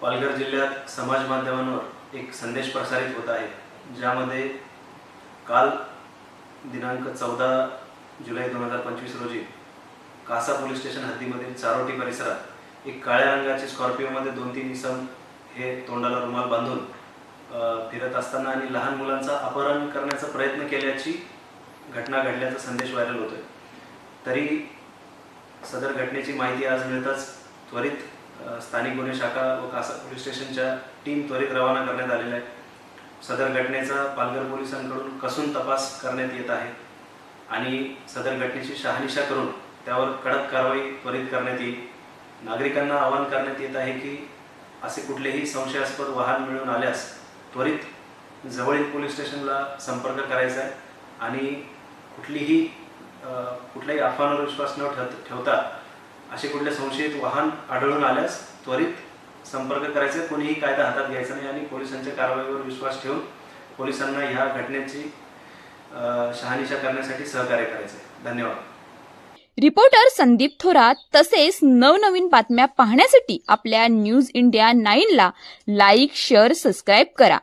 पालघर जिल्ह्यात समाज माध्यमांवर एक संदेश प्रसारित होत आहे ज्यामध्ये काल दिनांक चौदा जुलै दोन हजार पंचवीस रोजी कासा पोलीस स्टेशन हद्दीमधील चारोटी परिसरात एक काळ्या रंगाचे स्कॉर्पिओमध्ये दोन तीन इसम हे तोंडाला रुमाल बांधून फिरत असताना आणि लहान मुलांचा अपहरण करण्याचा प्रयत्न केल्याची घटना घडल्याचा संदेश व्हायरल होतोय. तरी सदर घटनेची माहिती आज मिळताच त्वरित स्थानिक गुन्हे शाखा व कासा पोलीस स्टेशनच्या टीम त्वरित रवाना करण्यात आलेल्या आहे सदर घटनेचा पालघर पोलिसांकडून कसून तपास करण्यात येत आहे आणि सदर घटनेची शहानिशा करून त्यावर कडक कारवाई त्वरित करण्यात येईल. नागरिकांना आवाहन करण्यात येत आहे की असे कुठलेही संशयास्पद वाहन मिळून आल्यास त्वरित जवळील पोलीस स्टेशनला संपर्क करायचा आहे आणि कुठलीही कुठलाही अफवांवर विश्वास न ठेव ठेवता असे कुठले संशयित वाहन आढळून आल्यास त्वरित संपर्क करायचे. कोणीही कायदा हातात घ्यायचा नाही आणि पोलिसांच्या कारवाईवर विश्वास ठेवून पोलिसांना ह्या घटनेची शहानिशा करण्यासाठी सहकार्य करायचे. धन्यवाद. रिपोर्टर संदीप थोरात तसेच नवनवीन बातम्या पाहण्यासाठी आपल्या न्यूज इंडिया नाईनला लाईक शेअर सबस्क्राईब करा.